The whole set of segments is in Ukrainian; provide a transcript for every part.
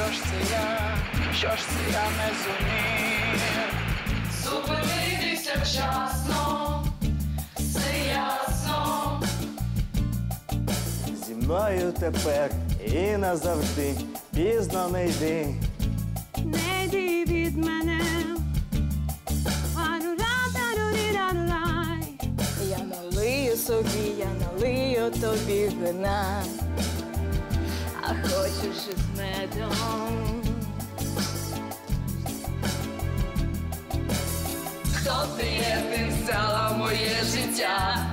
що ж це я, що ж це я не зумів. Зупинитися вчасно, все ясно. Зі мною тепер і назавжди пізно не йди. Не йди від мене. Я налию собі, я налию тобі вина, хочеш із медом. Хто ти є, ти взяла моє життя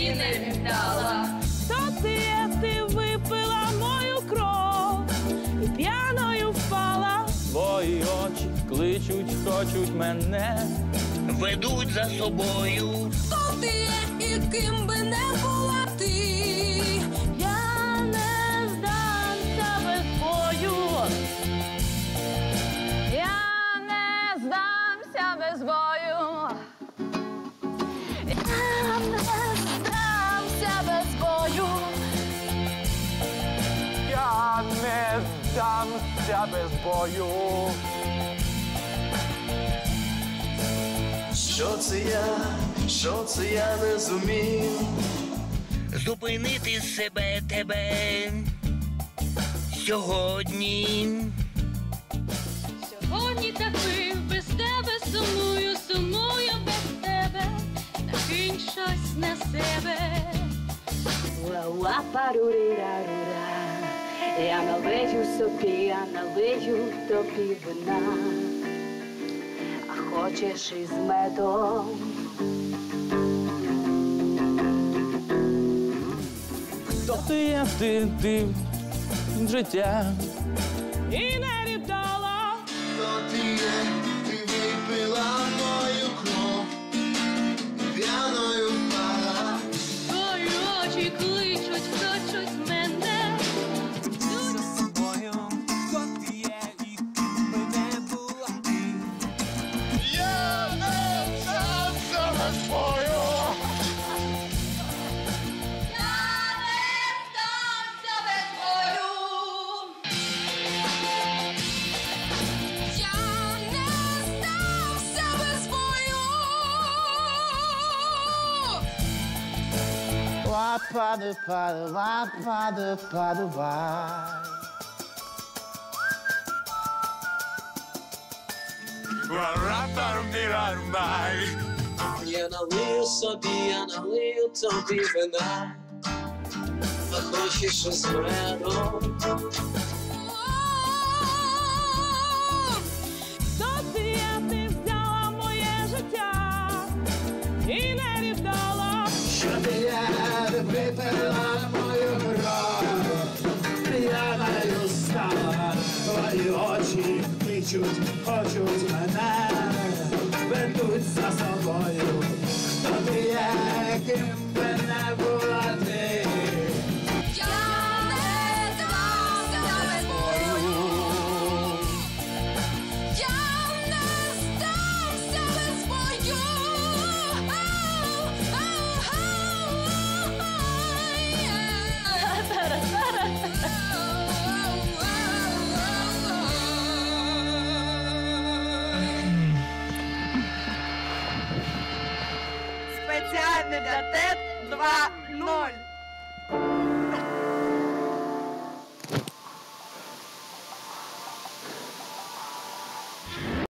і не віддала. Хто ти є, ти випила мою кров і п'яною впала. Твої очі кличуть, хочуть мене. ведуть за собою. Хто ти є і ким би не була ти? Без бою. Я не здамся без бою. Я не здамся без бою. Що це я, що це я не зумів? Зупинити себе тебе сьогодні. Сьогодні такий без тебе сумую, сумую без тебе, накинь щось на себе. Ла-ла-па-ру-ри-ра-ру-ра. Я налию собі, я налию тобі вина, а хочеш із медом. Хто ти є, ти, ти життя? І не Ла-па-ду, па-ду, ла-па-ду, па-ду, ба. Я налию собі, я налию тобі вина, а хочеш із випила мою кров, п'яною стала, твої очі кличуть, хочуть мене, ведуть за собою. Хто ти є, 2.0.